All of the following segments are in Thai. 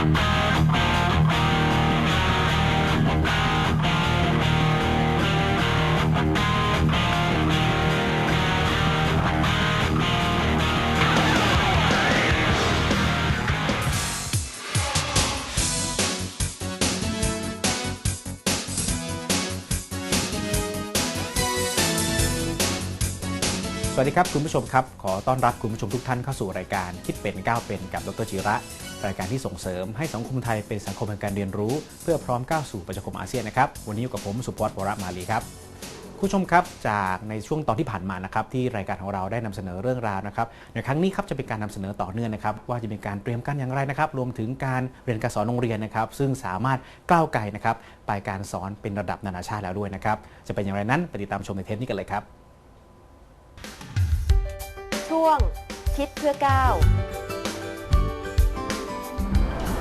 ส วัสดีครับคุณผู้ชมครับ ขอต้อนรับคุณผู้ชมทุกท่านเข้าสู่รายการคิดเป็นก้าวเป็นกับดรจิระ รายการที่ส่งเสริมให้สังคมไทยเป็นสังคมแห่งการเรียนรู้ เพื่อพร้อมก้าวสู่ประชาคมอาเซียนนะครับวันนี้อยู่กับผมสุพจน์วรมาลีครับคุณผู้ชมครับจากในช่วงตอนที่ผ่านมานะครับที่รายการของเราได้นำเสนอเรื่องราวนะครับในครั้งนี้ครับจะเป็นการนำเสนอต่อเนื่องนะครับว่าจะมีการเตรียมการอย่างไรนะครับรวมถึงการเรียนการสอนโรงเรียนนะครับ ซึ่งสามารถก้าวไกลนะครับไปการสอนเป็นระดับนานาชาติแล้วด้วยนะครับจะเป็นอย่างไรนั้นไปติดตามชมในเทปนี้กันเลยครับ ช่วง คิดเพื่อก้าว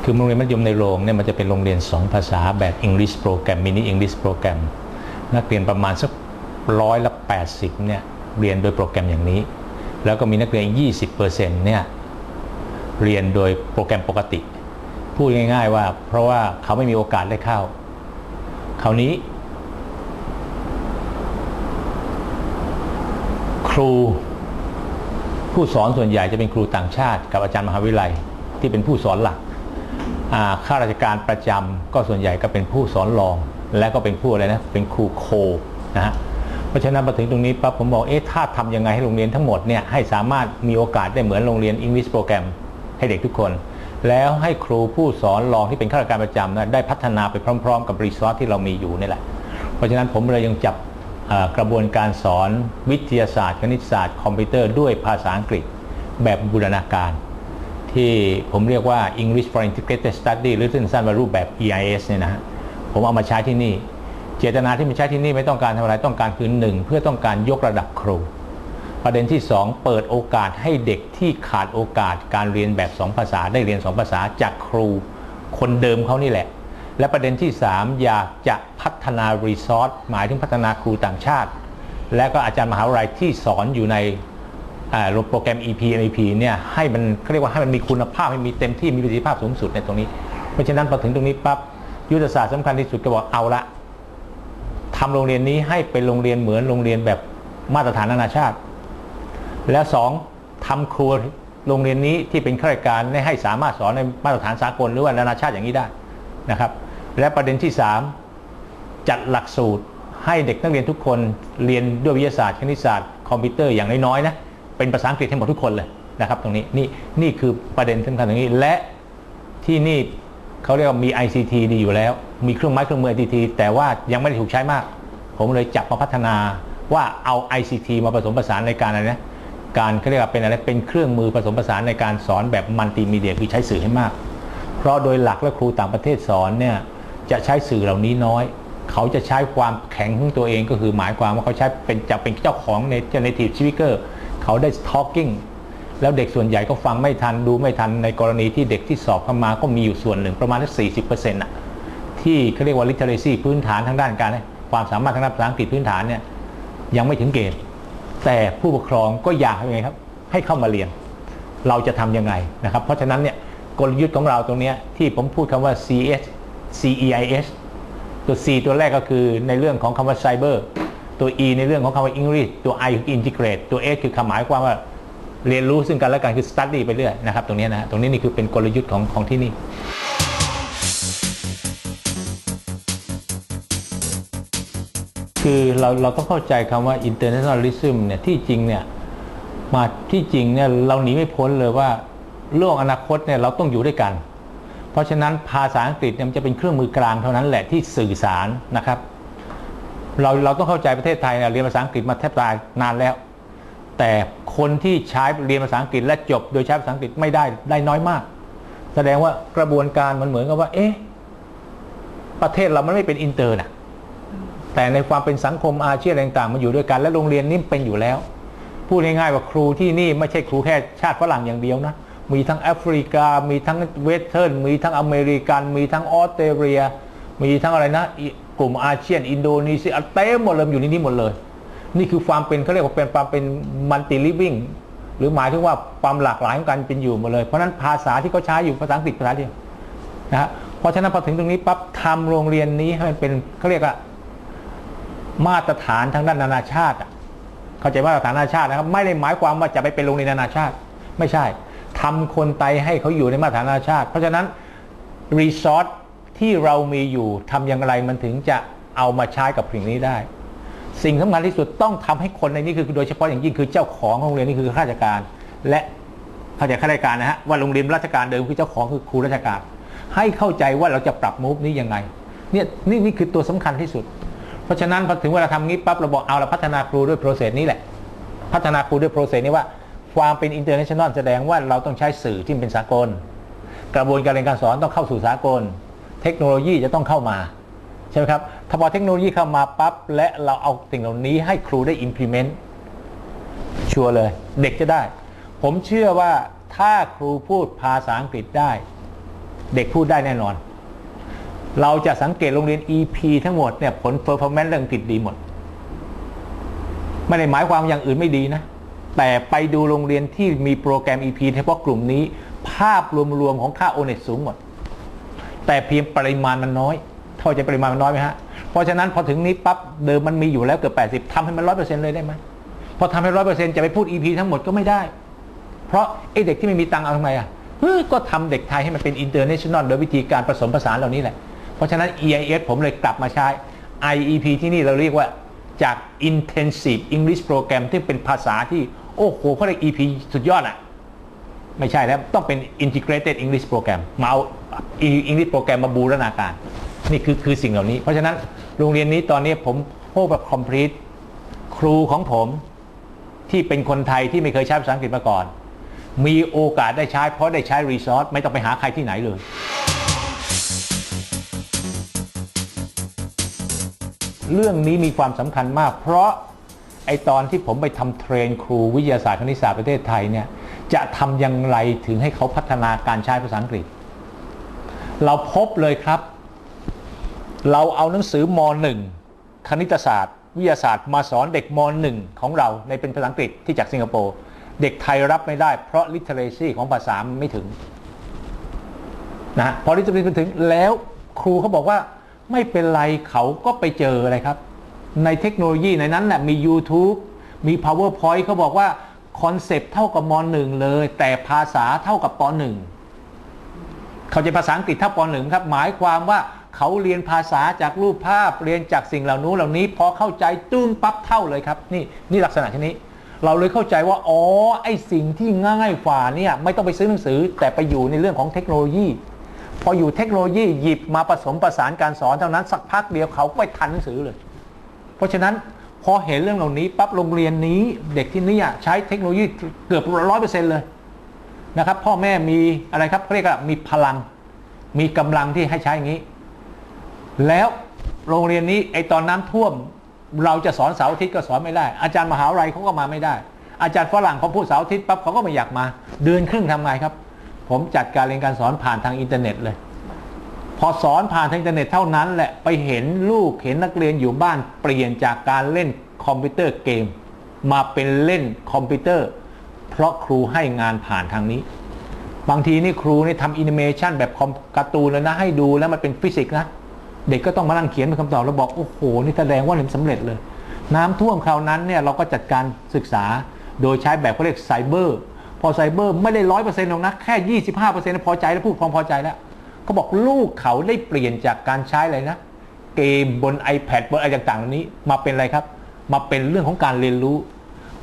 คือโรงเรียนมัธยมในโรงเนี่ยมันจะเป็นโรงเรียน 2 ภาษาแบบ English Program Mini English Program นักเรียนประมาณสักร้อยละ80เนี่ยเรียนโดยโปรแกรมอย่างนี้ แล้วก็มีนักเรียน 20%เนี่ยเรียนโดยโปรแกรมปกติ พูดง่าย ๆว่า เพราะว่าเขาไม่มีโอกาสได้เข้า คราวนี้ ครู ผู้สอนส่วนใหญ่จะเป็นครูต่างชาติ กับอาจารย์มหาวิทยาลัยที่เป็นผู้สอนหลักข้าราชการประจำก็ส่วนใหญ่ก็เป็นผู้สอนรอง และก็เป็นผู้อะไรนะเป็นครูโคนะฮะเพราะฉะนั้นมาถึงตรงนี้ปั๊บผมบอกเอ๊ะถ้าทำยังไงให้โรงเรียนทั้งหมดเนี่ยให้สามารถมีโอกาสได้เหมือนโรงเรียน English Program ให้เด็กทุกคน แล้วให้ครูผู้สอนรองที่เป็นข้าราชการประจำนะได้พัฒนาไปพร้อม ๆ กับรีซอสที่เรามีอยู่นี่แหละเพราะฉะนั้นผมเลยยังจับ กระบวนการสอนวิทยาศาสตร์คณิตศาสตร์คอมพิวเตอร์ด้วยภาษาอังกฤษแบบบูรณาการ ที่ผมเรียกว่า English for Integrated Study หรือสั้นๆว่ารูปแบบ EIS เนี่ยนะผมเอามาใช้ที่นี่ เจตนาที่มาใช้ที่นี่ไม่ต้องการทำอะไรต้องการคือหนึ่งเพื่อต้องการยกระดับครู ประเด็นที่ 2 เปิดโอกาสให้เด็กที่ขาดโอกาสการเรียนแบบ 2 ภาษาได้เรียน 2 ภาษาจากครูคนเดิมเขานี่แหละ และประเด็นที่ 3 อยากจะพัฒนารีซอสหมายถึงพัฒนาครูต่างชาติ และก็อาจารย์มหาวิทยาลัยที่สอนอยู่ในโปรแกรม EP MEP เนี่ยให้มันเขาเรียกว่าให้มันมีคุณภาพให้มีเต็มที่มีประสิทธิภาพสูงสุดในตรงนี้ เพราะฉะนั้นพอถึงตรงนี้ปั๊บยุทธศาสตร์สำคัญที่สุดก็บอกเอาละทำโรงเรียนนี้ให้เป็นโรงเรียนเหมือนโรงเรียนแบบมาตรฐานนานาชาติ แล้วสองทำครัวโรงเรียนนี้ที่เป็นข้าราชการให้สามารถสอนในมาตรฐานสากลหรือว่านานาชาติอย่างนี้ได้นะครับ และประเด็นที่สามจัดหลักสูตรให้เด็กนักเรียนทุกคนเรียนด้วยวิทยาศาสตร์คณิตศาสตร์คอมพิวเตอร์อย่างน้อยๆนะเป็นภาษาอังกฤษให้หมดทุกคนเลยนะครับตรงนี้นี่นี่คือประเด็นสำคัญตรงนี้และที่นี่เขาเรียกว่ามี ICT ดีอยู่แล้ว มีเครื่องไม้เครื่องมือ ICT แต่ว่ายังไม่ได้ถูกใช้มาก ผมเลยจับมาพัฒนาว่าเอา ICT มาผสมผสานในการอะไรนะการเขาเรียกว่าเป็นอะไรเป็นเครื่องมือผสมผสานในการสอนแบบมัลติมีเดียคือใช้สื่อให้มาก เพราะโดยหลักและครูต่างประเทศสอนเนี่ย จะใช้สื่อเหล่านี้น้อย เขาจะใช้ความแข็งของตัวเองก็คือหมายความว่าเขาใช้เป็นจะเป็นเจ้าของใน native speaker เขาได้ talking แล้วเด็กส่วนใหญ่ก็ฟังไม่ทันดูไม่ทันในกรณีที่เด็กที่สอบเข้ามาก็มีอยู่ส่วนหนึ่งประมาณสักสี่สิบเปอร์เซ็นต์ะที่เขาเรียกว่า literacy พื้นฐานทางด้านการความสามารถทางด้านภาษาอังกฤษพื้นฐานเนี่ยยังไม่ถึงเกณฑ์แต่ผู้ปกครองก็อยากให้ไงครับ ให้เข้ามาเรียน เราจะทำยังไงนะครับ เพราะฉะนั้นเนี่ยกลยุทธ์ของเราตรงนี้ที่ผมพูดคำว่า CS CEIS ตัว C ตัวแรกก็คือในเรื่องของคำว่า Cyber ตัว E ในเรื่องของคำว่า English ตัว I คือ Integrate ตัว S คือคำหมายความว่าเรียนรู้ซึ่งกันและกันคือ study ไปเรื่อยนะครับ ตรงนี้นะตรงนี้นี่คือเป็นกลยุทธ์ของของที่นี่คือเราเราต้องเข้าใจคำว่า internationalism เนี่ยที่จริงเนี่ยมาที่จริงเนี่ยเราหนีไม่พ้นเลยว่าโลกอนาคตเนี่ยเราต้องอยู่ด้วยกัน เพราะฉะนั้นภาษาอังกฤษเนี่ยมันจะเป็นเครื่องมือกลางเท่านั้นแหละที่สื่อสารนะครับ เราเราต้องเข้าใจประเทศไทยเนี่ยเรียนภาษาอังกฤษมาแทบตายนานแล้ว แต่คนที่ใช้เรียนภาษาอังกฤษและจบ โดยใช้ภาษาอังกฤษไม่ได้ได้น้อยมาก แสดงว่ากระบวนการมันเหมือนกับว่า เอ๊ะประเทศเรามันไม่เป็นอินเตอร์นะแต่ในความเป็นสังคมอาเซียนต่างๆมันอยู่ด้วยกันและโรงเรียนนี่เป็นอยู่แล้วพูดง่ายๆว่าครูที่นี่ไม่ใช่ครูแค่ชาติฝรั่งอย่างเดียวนะ มีทั้งแอฟริกา มีทั้งเวสเทิร์นมีทั้งอเมริกัน มีทั้งออสเตรเลีย มีทั้งอะไรนะ กลุ่มอาเซียน อินโดนีเซียเต็มหมดเลยอยู่ในนี้หมดเลย นี่คือความเป็นเขาเรียกว่าเป็นความเป็นมัลติลิฟวิ่งหรือหมายถึงว่าความหลากหลายของการเป็นอยู่หมดเลย เพราะฉะนั้นภาษาที่เขาใช้อยู่ภาษาอังกฤษภาษาเดียวนะฮะเพราะฉะนั้นพอถึงตรงนี้ปั๊บทำโรงเรียนนี้ให้มันเป็นเขาเรียกว่ามาตรฐานทางด้านนานาชาติอะเข้าใจมาตรฐานนานาชาตินะครับ ไม่ได้หมายความว่าจะไปเป็นโรงเรียนนานาชาติ ไม่ใช่ ทำคนไทยให้เขาอยู่ในมาตรฐานนานาชาติ เพราะฉะนั้นรีสอร์ทที่เรามีอยู่ทำอย่างไรมันถึงจะเอามาใช้กับสิ่งนี้ได้ สิ่งสำคัญที่สุดต้องทำให้คนในนี้คือโดยเฉพาะอย่างยิ่งคือเจ้าของโรงเรียนนี่คือข้าราชการ และเข้าใจข้าราชการนะฮะว่าโรงเรียนราชการเดิมคือเจ้าของคือครูราชการ ให้เข้าใจว่าเราจะปรับมูฟนี้ยังไงเนี่ยนี่นี่คือตัวสำคัญที่สุด เพราะฉะนั้นพอถึงเวลาทำงี้ปั๊บเราบอกเอาละพัฒนาครูด้วยโปรเซสนี้แหละ พัฒนาครูด้วยโปรเซสนี้ว่า ความเป็นอินเตอร์เนชั่นแนลแสดงว่าเราต้องใช้สื่อที่เป็นสากล กระบวนการเรียนการสอนต้องเข้าสู่สากล เทคโนโลยีจะต้องเข้ามาใช่ไหมครับถ้าพอเทคโนโลยีเข้ามาปั๊บและเราเอาสิ่งเหล่านี้ให้ครูได้ implement ชัวร์เลย เด็กจะได้ ผมเชื่อว่าถ้าครูพูดภาษาอังกฤษได้ เด็กพูดได้แน่นอน เราจะสังเกตโรงเรียน EP ทั้งหมดเนี่ยผล performance เรื่องอังกฤษดีหมด ไม่ได้หมายความอย่างอื่นไม่ดีนะ แต่ไปดูโรงเรียนที่มีโปรแกรม EP เฉพาะกลุ่มนี้ ภาพรวมๆของค่า o n e t สูงหมด แต่เพียงปริมาณมันน้อย เข้าใจปริมาณมันน้อยไหมฮะ เพราะฉะนั้นพอถึงนี้ปั๊บเดิมมันมีอยู่แล้วเกือบ80ทำให้มันร้อยเปอร์เซ็นต์เลยได้ไหมพอทำให้ร้อยเปอร์เซ็นต์จะไปพูด EP ทั้งหมดก็ไม่ได้ เพราะไอเด็กที่ไม่มีตังค์เอาทำไมอะก็ทำเด็กไทยให้มันเป็น international โดยวิธีการผสมผสานเหล่านี้แหละ เพราะฉะนั้น EIS ผมเลยกลับมาใช้ IEP ที่นี่เราเรียกว่า จาก intensive English program ที่เป็นภาษาที่ โอ้โหเขาเรียก EP สุดยอดอะไม่ใช่แล้ว ต้องเป็น integrated English program มาเอา English program มาบูรณาการ นี่คือคือสิ่งเหล่านี้ เพราะฉะนั้นโรงเรียนนี้ตอนนี้ผมโค้แบบ complete ครูของผมที่เป็นคนไทยที่ไม่เคยใช้ภาษาอังกฤษมาก่อน มีโอกาสได้ใช้เพราะได้ใช้รีซอสไม่ต้องไปหาใครที่ไหนเลย เรื่องนี้มีความสำคัญมาก เพราะไอตอนที่ผมไปทำเทรนครูวิทยาศาสตร์คณิตศาสตร์ประเทศไทยเนี่ยจะทำอย่างไรถึงให้เขาพัฒนาการใช้ภาษาอังกฤษ เราพบเลยครับ เราเอาหนังสือม .1 คณิตศาสตร์ วิทยาศาสตร์มาสอนเด็กม .1 ของเราในเป็นภาษาอังกฤษที่จากสิงคโปร์เด็กไทยรับไม่ได้ เพราะ literacy ของภาษามไม่ถึงนะพอ literacy ไม่ถึงแล้วครูเขาบอกว่า ไม่เป็นไรเขาก็ไปเจออะไรครับ ในเทคโนโลยีในนั้นแหละมี YouTube มี PowerPoint เขาบอกว่าคอนเซปต์เท่ากับม .1 เลย แต่ภาษาเท่ากับป .1 เขาจะภาษาอังกฤษเท่าป .1 ครับ หมายความว่าเขาเรียนภาษาจากรูปภาพเรียนจากสิ่งเหล่านู้นเหล่านี้ พอเข้าใจตึ้งปั๊บเท่าเลยครับ นี่นี่ลักษณะชนี้ เราเลยเข้าใจว่าอ๋อไอสิ่งที่ง่ายฝ่าเนี่ยไม่ต้องไปซื้อหนังสือ แต่ไปอยู่ในเรื่องของเทคโนโลยี พออยู่เทคโนโลยีหยิบมาผสมประสานการสอนเท่านั้นสักพักเดียวเขาก็ไปทันหนังสือเลย เพราะฉะนั้นพอเห็นเรื่องเหล่านี้ปั๊บโรงเรียนนี้เด็กที่นี่ใช้เทคโนโลยีเกือบร้อยเปอร์เซ็นต์เลยนะครับ พ่อแม่มีอะไรครับเรียกว่ามีพลัง มีกำลังที่ให้ใช้อย่างนี้ แล้วโรงเรียนนี้ไอตอนน้ำท่วม เราจะสอนเสาร์อาทิตย์ก็สอนไม่ได้ อาจารย์มหาวิทยาลัยเขาก็มาไม่ได้ อาจารย์ฝรั่งเขาพูดเสาร์อาทิตย์ปั๊บเขาก็ไม่อยากมา เดือนครึ่งทำไงครับ ผมจัดการเรียนการสอนผ่านทางอินเทอร์เน็ตเลย พอสอนผ่านทางอินเทอร์เน็ตเท่านั้นแหละไปเห็นลูกเห็นนักเรียนอยู่บ้านเปลี่ยนจากการเล่นคอมพิวเตอร์เกม มาเป็นเล่นคอมพิวเตอร์ เพราะครูให้งานผ่านทางนี้ บางทีนี่ครูนี่ทำแอนิเมชันแบบคอมการ์ตูนเลยนะให้ดูแล้วมันเป็นฟิสิกส์นะเด็กก็ต้องมานั่งเขียนเป็นคำตอบแล้วบอกโอ้โหนี่แสดงว่าเรียนสำเร็จเลย น้ำท่วมคราวนั้นเนี่ยเราก็จัดการศึกษาโดยใช้แบบเขาเรียกไซเบอร์ พอไซเบอร์ไม่ได้ร้อยเปอร์เซ็นต์หรอกนะแค่ยี่สิบห้าเปอร์เซ็นต์พอใจแล้วพูดความพอใจแล้วเขาบอกลูกเขาได้เปลี่ยนจากการใช้อะไรนะ เกมบน iPad บนอะไรต่างๆเหล่านี้ มาเป็นอะไรครับ มาเป็นเรื่องของการเรียนรู้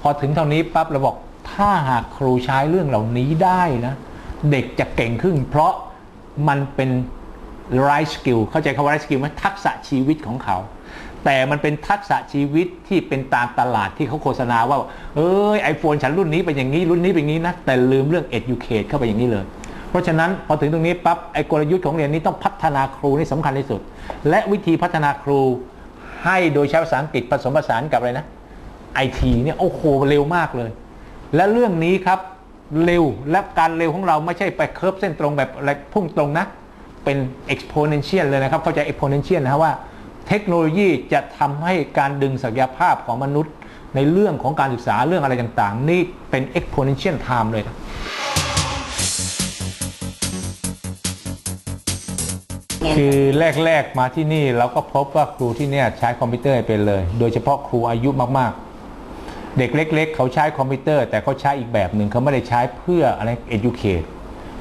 พอถึงเท่านี้ปั๊บเราบอกถ้าหากครูใช้เรื่องเหล่านี้ได้นะ เด็กจะเก่งขึ้น เพราะมันเป็น right skill เข้าใจคำว่า right skill ไหมทักษะชีวิตของเขา แต่มันเป็นทักษะชีวิตที่เป็นตามตลาดที่เขาโฆษณาว่า เอ้ยไอโฟนฉันรุ่นนี้เป็นอย่างนี้ รุ่นนี้เป็นอย่างนี้นะ แต่ลืมเรื่อง educate เข้าไปอย่างนี้เลย เพราะฉะนั้นพอถึงตรงนี้ปั๊บไอกลยุทธ์ของเรียนนี้ต้องพัฒนาครูนี่สำคัญที่สุด และวิธีพัฒนาครูให้โดยใช้ภาษาอังกฤษผสมผสานกับอะไรนะไอทีเนี่ยโอ้โหเร็วมากเลย และเรื่องนี้ครับเร็วและการเร็วของเราไม่ใช่ไปเคิร์ฟเส้นตรงแบบพุ่งตรงนะ เป็น exponential เลยนะครับเข้าใจ exponential นะว่า เทคโนโลยีจะทำให้การดึงศักยภาพของมนุษย์ ในเรื่องของการศึกษาเรื่องอะไรต่างๆ นี่เป็น exponential time เลยครับคือแรก ๆ มาที่นี่เราก็พบว่าครูที่เนี่ยใช้คอมพิวเตอร์เป็นเลย โดยเฉพาะครูอายุมากๆ เด็กเล็ก ๆ เขาใช้คอมพิวเตอร์ แต่เขาใช้อีกแบบหนึ่งเขาไม่ได้ใช้เพื่ออะไร educate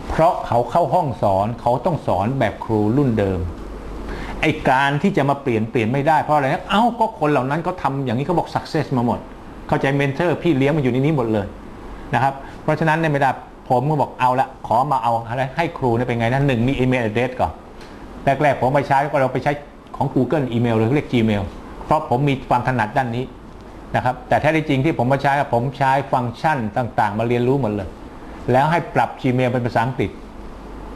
เพราะเขาเข้าห้องสอนเขาต้องสอนแบบครูรุ่นเดิม ไอการที่จะมาเปลี่ยนเปลี่ยนไม่ได้เพราะอะไรนะเอ้าก็คนเหล่านั้นเขาทำอย่างนี้เขาบอก success มาหมด เข้าใจเมนเทอร์พี่เลี้ยงมาอยู่ในนี้หมดเลยนะครับ เพราะฉะนั้นเนี่ยไม่ได้ผมก็บอกเอาละขอมาเอาอะไรให้ครูเนี่ยเป็นไงนะหนึ่งมีอีเมล address ก่อนแรกๆผมไปใช้ก็เราไปใช้ของ Google อีเมลหรือเรียก Gmail เพราะผมมีความถนัดด้านนี้นะครับแต่แท้จริงที่ผมมาใช้ผมใช้ฟังก์ชันต่างๆ มาเรียนรู้หมดเลย แล้วให้ปรับ Gmail เป็นภาษาอังกฤษ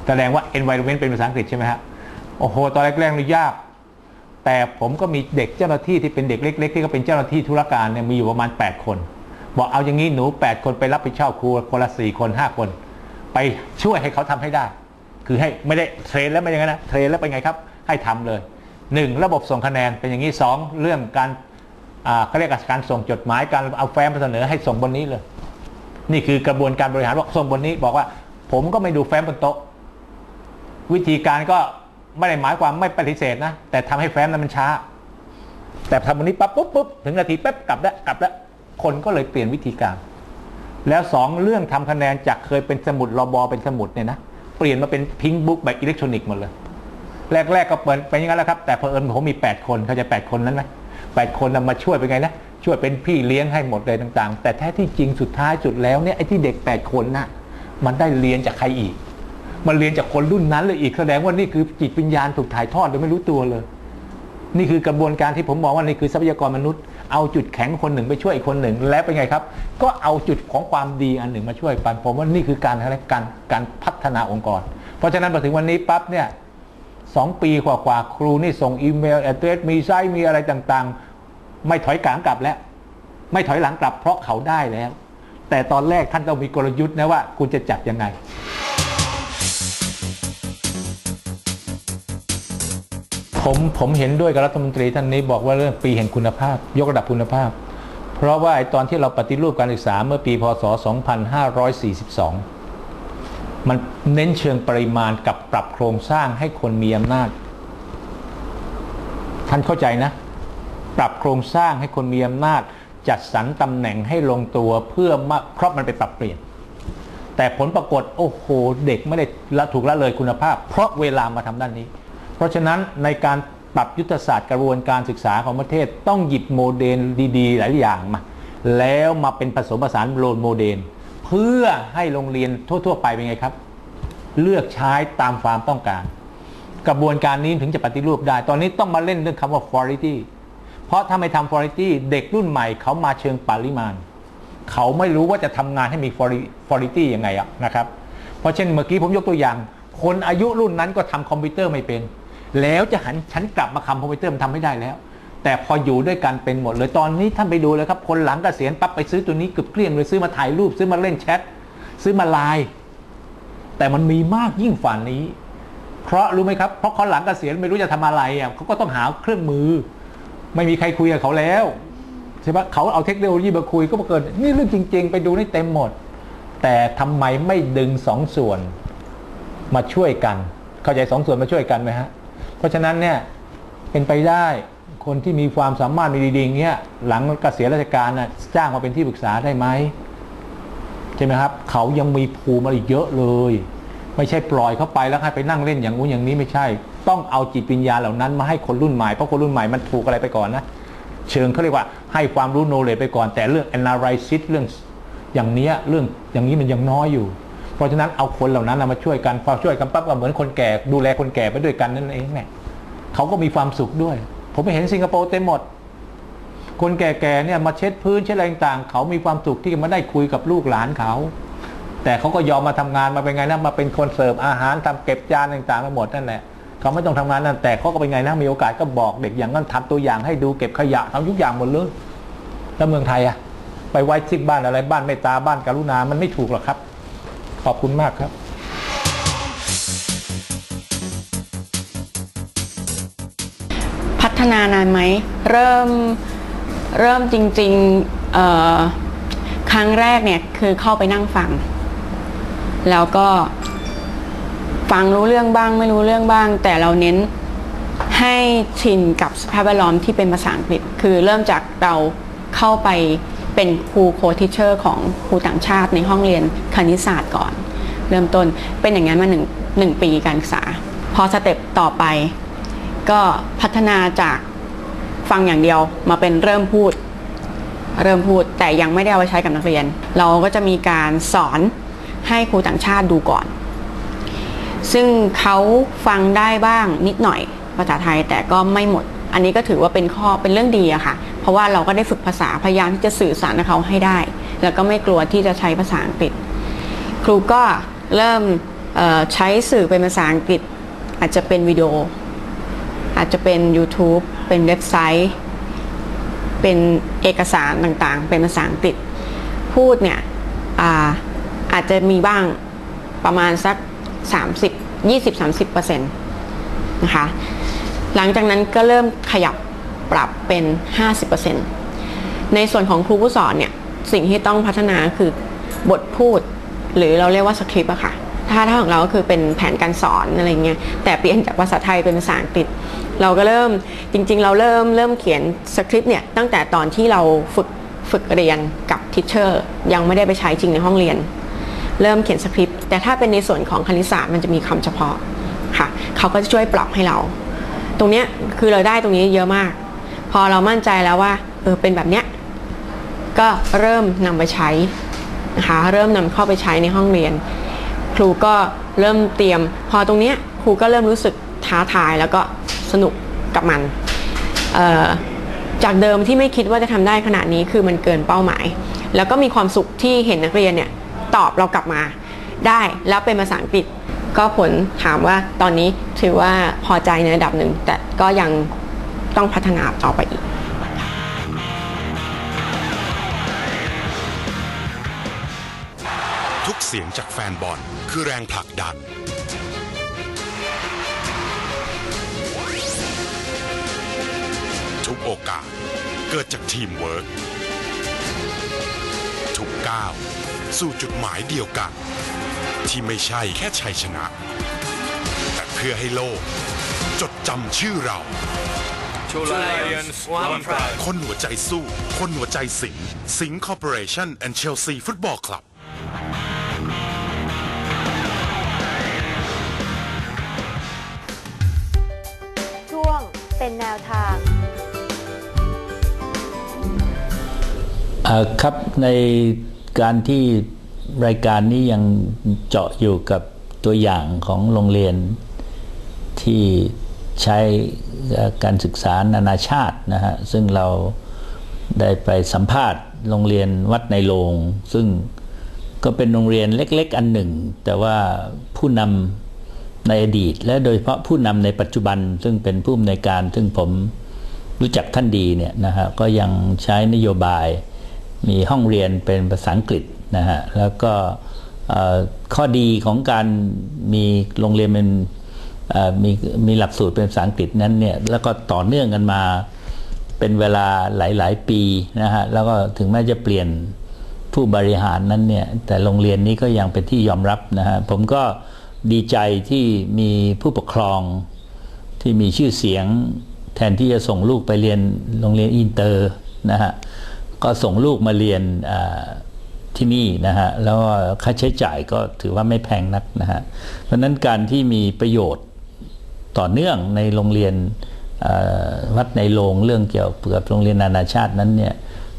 แสดงว่า environment เป็นภาษาอังกฤษใช่ไหมฮะ โอ้โห ตอนแรกๆนี่ยาก แต่ผมก็มีเด็กเจ้าหน้าที่ที่เป็นเด็กเล็ก ๆ ที่ก็เป็นเจ้าหน้าที่ธุรการเนี่ยมีอยู่ประมาณ 8 คน บอกเอาอย่างนี้หนู 8 คนไปรับผิดชอบครูคนละ4คน 5 คน ไปช่วยให้เขาทำให้ได้ คือให้ไม่ได้เทรนแล้วไม่อย่างนั้นนะเทรนแล้วเป็นไงครับ ให้ทำเลย 1. ระบบส่งคะแนนเป็นอย่างนี้ 2. เรื่องการอ่าเขาเรียกการส่งจดหมายการเอาแฟ้มมาเสนอให้ส่งบนนี้เลย นี่คือกระบวนการบริหารว่าส่งบนนี้บอกว่า ผมก็ไม่ดูแฟ้มบนโต๊ะ วิธีการก็ ไม่ได้หมายความไม่ปฏิเสธนะ แต่ทำให้แฟ้มนั้นมันช้า แต่ทำวันนี้ปั๊บปุ๊บปุ๊บถึงนาทีแป๊บกลับแล้วกลับแล้วคนก็เลยเปลี่ยนวิธีการ แล้วสองเรื่องทำคะแนนจากเคยเป็นสมุดรอบอเป็นสมุดเนี่ยนะเปลี่ยนมาเป็นพิงบุ๊กแบบอิเล็กทรอนิกส์หมดเลย แรกๆก็เปิดเป็นอย่างนั้นแหละครับ แต่เพอเอิญผมมี 8 คนเขาจะ 8 คนนั้นไหมแปดคนน่ะมาช่วยเป็นไงนะช่วยเป็นพี่เลี้ยงให้หมดเลยต่าง ๆ แต่แท้ที่จริงสุดท้ายสุดแล้วเนี่ยไอ้ที่เด็ก 8 คนน่ะมันได้เรียนจากใครอีก มันเรียนจากคนรุ่นนั้นเลยอีกแสดงว่านี่คือจิตวิญญาณถูกถ่ายทอดโดยไม่รู้ตัวเลย นี่คือกระบวนการที่ผมมองว่านี่คือทรัพยากรมนุษย์เอาจุดแข็งคนหนึ่งไปช่วยอีกคนหนึ่ง แล้วเป็นไงครับ ก็เอาจุดของความดีอันหนึ่งมาช่วยปันผมว่านี่คือการอะไรการการพัฒนาองค์กร เพราะฉะนั้นพอถึงวันนี้ปั๊บเนี่ยสองปีกว่าๆครูนี่ส่งอีเมลแอดเดรสมีไซต์มีอะไรต่างๆ ไม่ถอยกลางกลับแล้ว ไม่ถอยหลังกลับเพราะเขาได้แล้ว แต่ตอนแรกท่านต้องมีกลยุทธ์นะว่าคุณจะจัดยังไง ผมผมเห็นด้วยกับรัฐมนตรีท่านนี้บอกว่าเรื่องปีแห่งคุณภาพ ยกระดับคุณภาพ เพราะว่าไอตอนที่เราปฏิรูปการศึกษาเมื่อปีพศ 2542 มันเน้นเชิงปริมาณกับปรับโครงสร้างให้คนมีอำนาจ ท่านเข้าใจนะ ปรับโครงสร้างให้คนมีอำนาจ จัดสรรตำแหน่งให้ลงตัวเพื่อมาเพราะมันไปปรับเปลี่ยน แต่ผลปรากฏโอ้โหเด็กไม่ได้ละถูกละเลยคุณภาพ เพราะเวลามาทำด้านนี้ เพราะฉะนั้นในการปรับยุทธศาสตร์กระบวนการศึกษาของประเทศ ต้องหยิบโมเดลดีๆ หลายอย่างมา แล้วมาเป็นผสมผสานโรลโมเดล เพื่อให้โรงเรียนทั่ว ๆ ไปเป็นไงครับ เลือกใช้ตามความต้องการ กระบวนการนี้ถึงจะปฏิรูปได้ ตอนนี้ต้องมาเล่นเรื่องคำว่า quality เพราะถ้าไม่ทำ quality เด็กรุ่นใหม่เขามาเชิงปริมาณ เขาไม่รู้ว่าจะทำงานให้มี quality ยังไงอะนะครับ เพราะเช่นเมื่อกี้ผมยกตัวอย่าง คนอายุรุ่นนั้นก็ทำคอมพิวเตอร์ไม่เป็น แล้วจะหันฉันกลับมาทำคอมพิวเตอร์มันทำไม่ได้แล้ว แต่พออยู่ด้วยกันเป็นหมดเลยตอนนี้ท่านไปดูเลยครับคนหลังเกษียณปั๊บไปซื้อตัวนี้เกือบเกลี้ยงเลยซื้อมาถ่ายรูปซื้อมาเล่นแชทซื้อมาไลน์แต่มันมีมากยิ่งฝันนี้ เพราะรู้ไหมครับเพราะเขาหลังเกษียณไม่รู้จะทำอะไรอะเขาก็ต้องหาเครื่องมือ ไม่มีใครคุยกับเขาแล้วใช่ปะเขาเอาเทคโนโลยีมาคุยก็มาเกิดนี่เรื่องจริง ๆ ไปดูนี่เต็มหมด แต่ทำไมไม่ดึงสองส่วนมาช่วยกัน เข้าใจสองส่วนมาช่วยกันไหมฮะ เพราะฉะนั้นเนี่ยเป็นไปได้คนที่มีความสามารถมีดีๆเงี้ยหลังเกษียณราชการน่ะจ้างมาเป็นที่ปรึกษาได้ไหมใช่ไหมครับ เขายังมีภูมิอะไรเยอะเลย ไม่ใช่ปล่อยเขาไปแล้วให้ไปนั่งเล่นอย่างงู้นอย่างนี้ไม่ใช่ ต้องเอาจิตวิญญาเหล่านั้นมาให้คนรุ่นใหม่เพราะคนรุ่นใหม่มันถูกอะไรไปก่อนนะเชิงเขาเรียกว่าให้ความรู้โนเล e ไปก่อนแต่เรื่อง analysis เรื่องอย่างเนี้ยเรื่องอย่างนี้มันยังน้อยอยู่ เพราะฉะนั้นเอาคนเหล่านั้นน่ะมาช่วยกันพอช่วยกันปั๊บก็เหมือนคนแก่ดูแลคนแก่ไปด้วยกันนั่นเองแหละเขาก็มีความสุขด้วย ผมไปเห็นสิงคโปร์เต็มหมด คนแก่ๆเนี่ยมาเช็ดพื้นเช็ดอะไรต่างๆเขามีความสุขที่มาได้คุยกับลูกหลานเขา แต่เขาก็ยอมมาทำงานมาเป็นไงนะมาเป็นคนเสิร์ฟอาหารทำเก็บจานต่างๆมาหมดนั่นแหละเขาไม่ต้องทำงานนั่นแต่เขาก็เป็นไงนะมีโอกาสก็บอกเด็กอย่างนั้นทำตัวอย่างให้ดูเก็บขยะทำทุกอย่างหมดเลยแล้วเมืองไทยอะไปไว้ที่บ้านอะไรบ้านเมตตาบ้านการุณามันไม่ถูกหรอกครับ ขอบคุณมากครับพัฒนานานไหมเริ่มเริ่มจริงๆครั้งแรกเนี่ยคือเข้าไปนั่งฟัง แล้วก็ฟังรู้เรื่องบ้างไม่รู้เรื่องบ้าง แต่เราเน้นให้ชินกับสภาพแวดล้อมที่เป็นภาษาอังกฤษ คือเริ่มจากเราเข้าไป เป็นครูโคทิเชอร์ของครูต่างชาติในห้องเรียนคณิตศาสตร์ก่อน เริ่มต้นเป็นอย่างนั้นมาหนึ่งหนึ่งปีการศึกษา พอสเต็ปต่อไป ก็พัฒนาจากฟังอย่างเดียวมาเป็นเริ่มพูด เริ่มพูดแต่ยังไม่ได้เอาไปใช้กับนักเรียน เราก็จะมีการสอนให้ครูต่างชาติดูก่อน ซึ่งเขาฟังได้บ้างนิดหน่อยภาษาไทยแต่ก็ไม่หมด อันนี้ก็ถือว่าเป็นข้อเป็นเรื่องดีอะค่ะเราะว่าเราก็ได้ฝึกภาษาพยายามที่จะสื่อสารกับเขาให้ได้ แล้วก็ไม่กลัวที่จะใช้ภาษาอังกฤษ ครูก็เริ่มใช้สื่อเป็นภาษาอังกฤษ อาจจะเป็นวิดีโอ อาจจะเป็น YouTube เป็นเว็บไซต์ เป็นเอกสารต่างๆ เป็นภาษาอังกฤษ พูดเนี่ยอาอาจจะมีบ้างประมาณสัก 30 20-30%นะคะหลังจากนั้นก็เริ่มขยับ ปรับเป็น 50%ในส่วนของครูผู้สอนเนี่ยสิ่งที่ต้องพัฒนาคือบทพูด หรือเราเรียกว่าสคริปต์อะค่ะถ้าถ้าของเราก็คือเป็นแผนการสอนอะไรเงี้ยแต่เปลี่ยนจากภาษาไทยเป็นภาษาอังกฤษ เราก็เริ่มจริง ๆ เราเริ่มเริ่มเขียนสคริปต์เนี่ยตั้งแต่ตอนที่เราฝึกฝึกเรียนกับทิชเชอร์ยังไม่ได้ไปใช้จริงในห้องเรียน เริ่มเขียนสคริปต์แต่ถ้าเป็นในส่วนของคณิตศาสตร์มันจะมีคำเฉพาะค่ะเขาก็จะช่วยปรับให้เรา ตรงเนี้ยคือเราได้ตรงนี้เยอะมาก พอเรามั่นใจแล้วว่าเออเป็นแบบเนี้ยก็เริ่มนำไปใช้นะคะเริ่มนำเข้าไปใช้ในห้องเรียน ครูก็เริ่มเตรียม พอตรงเนี้ยครูก็เริ่มรู้สึกท้าทายแล้วก็สนุกกับมันเออจากเดิมที่ไม่คิดว่าจะทำได้ขนาดนี้คือมันเกินเป้าหมาย แล้วก็มีความสุขที่เห็นนักเรียนเนี่ยตอบเรากลับมาได้แล้วเป็นภาษาอังกฤษ ก็ผลถามว่าตอนนี้ถือว่าพอใจในระดับหนึ่ง แต่ก็ยัง ต้องพัฒนาต่อไปอีกทุกเสียงจากแฟนบอลคือแรงผลักดัน ทุกโอกาสเกิดจากทีมเวิร์กทุกก้าวสู่จุดหมายเดียวกัน ที่ไม่ใช่แค่ชัยชนะ แต่เพื่อให้โลก จดจำชื่อเรา Two lions, one pride. คนหัวใจสู้ คนหัวใจสิงห์สิงห์คอร์ปอเรชั่นแอนด์เชลซีฟุตบอลคลับช่วงเป็นแนวทางอ่าครับในการที่รายการนี้ยังเจาะอยู่กับตัวอย่างของโรงเรียนที่ ใช้การศึกษานานาชาตินะฮะซึ่งเราได้ไปสัมภาษณ์โรงเรียนวัดในโลงซึ่งก็เป็นโรงเรียนเล็ก ๆ อันหนึ่ง แต่ว่าผู้นำในอดีต และโดยเฉพาะผู้นำในปัจจุบัน ซึ่งเป็นผู้อำนวยการ ซึ่งผมรู้จักท่านดีเนี่ยนะฮะก็ยังใช้นโยบายมีห้องเรียนเป็นภาษาอังกฤษนะฮะแล้วก็ข้อดีของการมีโรงเรียนเป็น มีมีหลักสูตรเป็นภาษาอังกฤษนั้นเนี่ยแล้วก็ต่อเนื่องกันมาเป็นเวลาหลาย ๆ ปีนะฮะแล้วก็ถึงแม้จะเปลี่ยนผู้บริหารนั้นเนี่ยแต่โรงเรียนนี้ก็ยังเป็นที่ยอมรับนะฮะผมก็ดีใจที่มีผู้ปกครองที่มีชื่อเสียง แทนที่จะส่งลูกไปเรียนโรงเรียนอินเตอร์นะฮะก็ส่งลูกมาเรียนที่นี่นะฮะแล้วค่าใช้จ่ายก็ถือว่าไม่แพงนักนะฮะเพราะนั้นการที่มีประโยชน์ ต่อเนื่องในโรงเรียนวัดในโรงเรื่องเกี่ยวกับโรงเรียนนานาชาตินั้นเนี่ย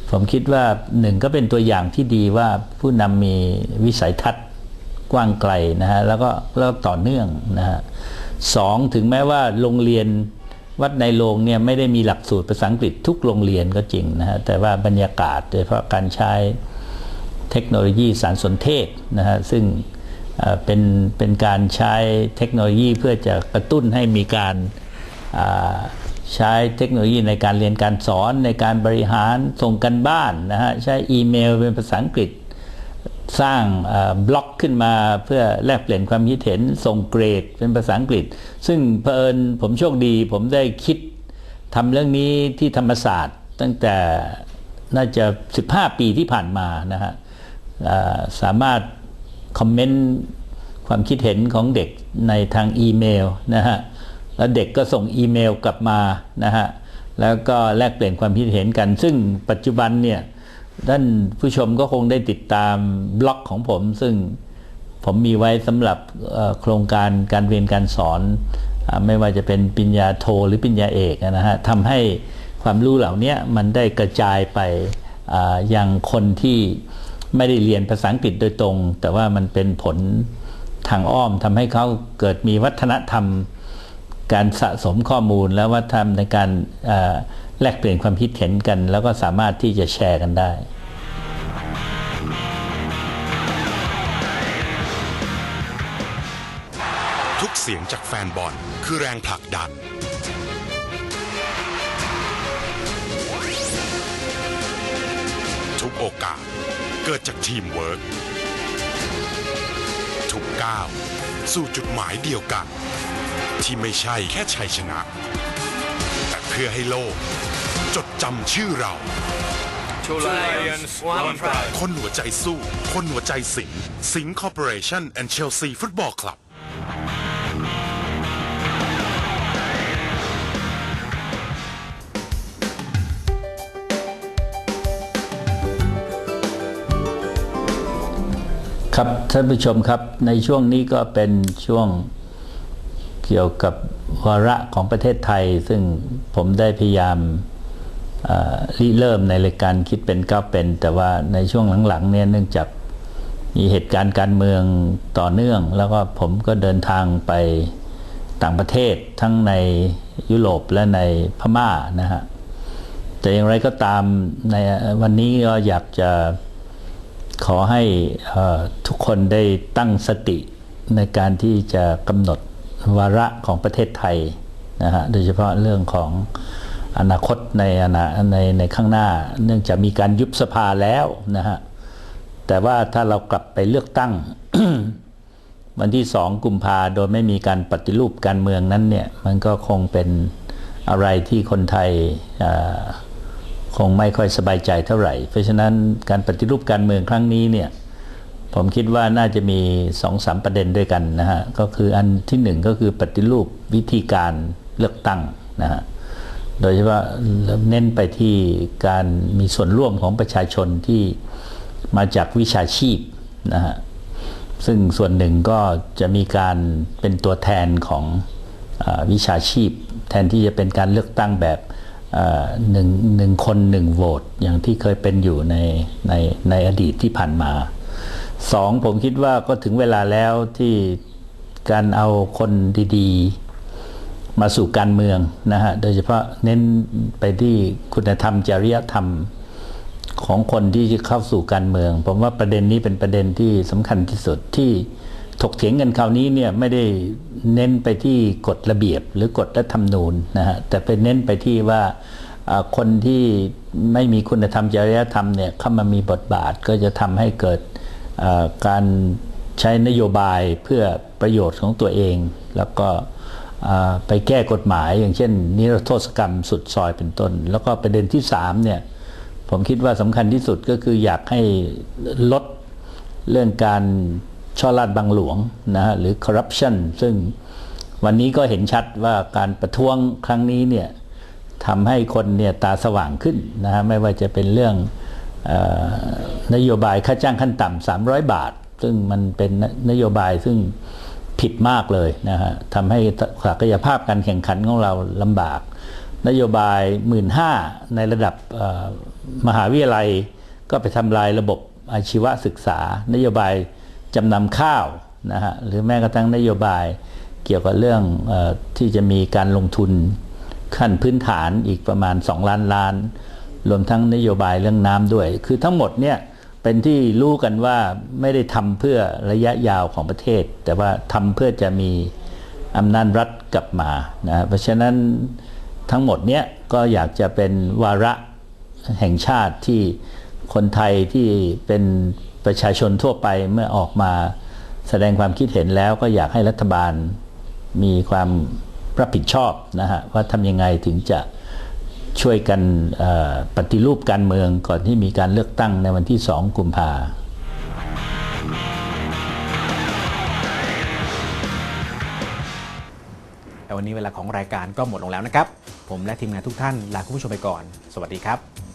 ผมคิดว่าหนึ่งก็เป็นตัวอย่างที่ดีว่าผู้นำมีวิสัยทัศน์กว้างไกลนะฮะแล้วก็แล้วต่อเนื่องนะฮะสองถึงแม้ว่าโรงเรียนวัดในโรงเนี่ยไม่ได้มีหลักสูตรภาษาอังกฤษทุกโรงเรียนก็จริงนะฮะแต่ว่าบรรยากาศโดยเฉพาะการใช้เทคโนโลยีสารสนเทศนะฮะซึ่ง เป็นเป็นการใช้เทคโนโลยีเพื่อจะกระตุ้นให้มีการใช้เทคโนโลยีในการเรียนการสอนในการบริหารส่งกันบ้านนะฮะใช้อีเมลเป็นภาษาอังกฤษสร้างบล็อกขึ้นมาเพื่อแลกเปลี่ยนความคิดเห็นส่งเกรดเป็นภาษาอังกฤษ ซึ่งเพอิญผมโชคดี ผมได้คิดทำเรื่องนี้ที่ธรรมศาสตร์ ตั้งแต่น่าจะ 15 ปีที่ผ่านมานะฮะสามารถ คอมเมนต์ความคิดเห็นของเด็กในทางอีเมลนะฮะแล้วเด็กก็ส่งอีเมลกลับมานะฮะแล้วก็แลกเปลี่ยนความคิดเห็นกัน ซึ่งปัจจุบันเนี่ยท่านผู้ชมก็คงได้ติดตามบล็อกของผม ซึ่งผมมีไว้สำหรับโครงการการเรียนการสอน ไม่ว่าจะเป็นปริญญาโทหรือปริญญาเอกนะฮะทำให้ความรู้เหล่านี้มันได้กระจายไปอ่ายังคนที่ ไม่ได้เรียนภาษาอังกฤษโดยตรง แต่ว่ามันเป็นผลทางอ้อมทำให้เขาเกิดมีวัฒนธรรม การสะสมข้อมูลแล้ววัฒนธรรมในการแลกเปลี่ยนความคิดเห็นกัน แล้วก็สามารถที่จะแชร์กันได้ทุกเสียงจากแฟนบอลคือแรงผลักดัน ทุกโอกาส เกิดจากทีมเวิร์กทุกก้าวสู่จุดหมายเดียวกัน ที่ไม่ใช่แค่ชัยชนะ แต่เพื่อให้โลก จดจำชื่อเรา Two lions, one pride. คนหัวใจสู้ คนหัวใจสิงห์สิงห์คอร์ปอเรชั่นและเชลซีฟุตบอลคลับ ท่านผู้ชมครับในช่วงนี้ก็เป็นช่วงเกี่ยวกับวาระของประเทศไทย ซึ่งผมได้พยายามริเริ่มในรายการคิดเป็นก้าวเป็น แต่ว่าในช่วงหลังๆเนี่ยเนื่องจากมีเหตุการณ์การเมืองต่อเนื่อง แล้วก็ผมก็เดินทางไปต่างประเทศทั้งในยุโรปและในพม่านะฮะแต่อย่างไรก็ตามในวันนี้ก็อยากจะ ขอให้ทุกคนได้ตั้งสติในการที่จะกำหนดวาระของประเทศไทยนะฮะโดยเฉพาะเรื่องของอนาคตในอนาในในข้างหน้า เนื่องจากมีการยุบสภาแล้วนะฮะแต่ว่าถ้าเรากลับไปเลือกตั้ง วันที่สองกุมภาโดยไม่มีการปฏิรูปการเมืองนั้นเนี่ยมันก็คงเป็นอะไรที่คนไทย คงไม่ค่อยสบายใจเท่าไหร่ เพราะฉะนั้นการปฏิรูปการเมืองครั้งนี้เนี่ยผมคิดว่าน่าจะมีสองสามประเด็นด้วยกันนะฮะก็คืออันที่หนึ่งก็คือปฏิรูปวิธีการเลือกตั้งนะฮะโดยเฉพาะเน้นไปที่การมีส่วนร่วมของประชาชนที่มาจากวิชาชีพนะฮะซึ่งส่วนหนึ่งก็จะมีการเป็นตัวแทนของอวิชาชีพ แทนที่จะเป็นการเลือกตั้งแบบ หนึ่งหนึ่งคนหนึ่งโหวตอย่างที่เคยเป็นอยู่ในในในอดีตที่ผ่านมาสองผมคิดว่าก็ถึงเวลาแล้วที่การเอาคนดีๆ มาสู่การเมืองนะฮะโดยเฉพาะเน้นไปที่คุณธรรมจริยธรรมของคนที่จะเข้าสู่การเมือง ผมว่าประเด็นนี้เป็นประเด็นที่สำคัญที่สุดที่ถกเถียงกันคราวนี้เนี่ยไม่ได้ เน้นไปที่กฎระเบียบหรือกฎรัฐธรรมนูญนะฮะแต่เป็นเน้นไปที่ว่าคนที่ไม่มีคุณธรรมจริยธรรมเนี่ยเข้ามามีบทบาทก็จะทำให้เกิดการใช้นโยบายเพื่อประโยชน์ของตัวเอง แล้วก็ไปแก้กฎหมาย อย่างเช่น นิรโทษกรรมสุดซอยเป็นต้น แล้วก็ประเด็นที่สามเนี่ยผมคิดว่าสำคัญที่สุดก็คืออยากให้ลดเรื่องการ ช่อราดบังหลวงนะฮะหรือคอร์รัปชันซึ่งวันนี้ก็เห็นชัดว่าการประท้วงครั้งนี้เนี่ยทำให้คนเนี่ยตาสว่างขึ้นนะฮะไม่ว่าจะเป็นเรื่องอนโยบายค่าจ้างขั้นต่ำ300 บาท ซึ่งมันเป็นนโยบายซึ่งผิดมากเลยนะฮะทำให้ศักยภาพการแข่งขันของเราลำบาก นโยบาย 1 5ื่นในระดับมหาวิทยาลัย ก็ไปทำลายระบบอาชีวศึกษา นโยบาย จำนำข้าวนะฮะหรือแม้กระทั่งนโยบายเกี่ยวกับเรื่องอที่จะมีการลงทุนขั้นพื้นฐานอีกประมาณ 2 ล้านล้าน รวมทั้งนโยบายเรื่องน้ำด้วย คือทั้งหมดเนี่ยเป็นที่รู้กันว่าไม่ได้ทำเพื่อระยะยาวของประเทศ แต่ว่าทำเพื่อจะมีอำนาจรัฐกลับมานะเพราะฉะนั้นทั้งหมดเนี้ยก็อยากจะเป็นวาระแห่งชาติที่คนไทยที่เป็น ประชาชนทั่วไปเมื่อออกมาแสดงความคิดเห็นแล้วก็อยากให้รัฐบาลมีความรับผิดชอบนะฮะว่าทำยังไงถึงจะช่วยกันปฏิรูปการเมืองก่อนที่มีการเลือกตั้งในวันที่ 2 กุมภาแต่วันนี้เวลาของรายการก็หมดลงแล้วนะครับ ผมและทีมงานทุกท่านลาคุณผู้ชมไปก่อน สวัสดีครับ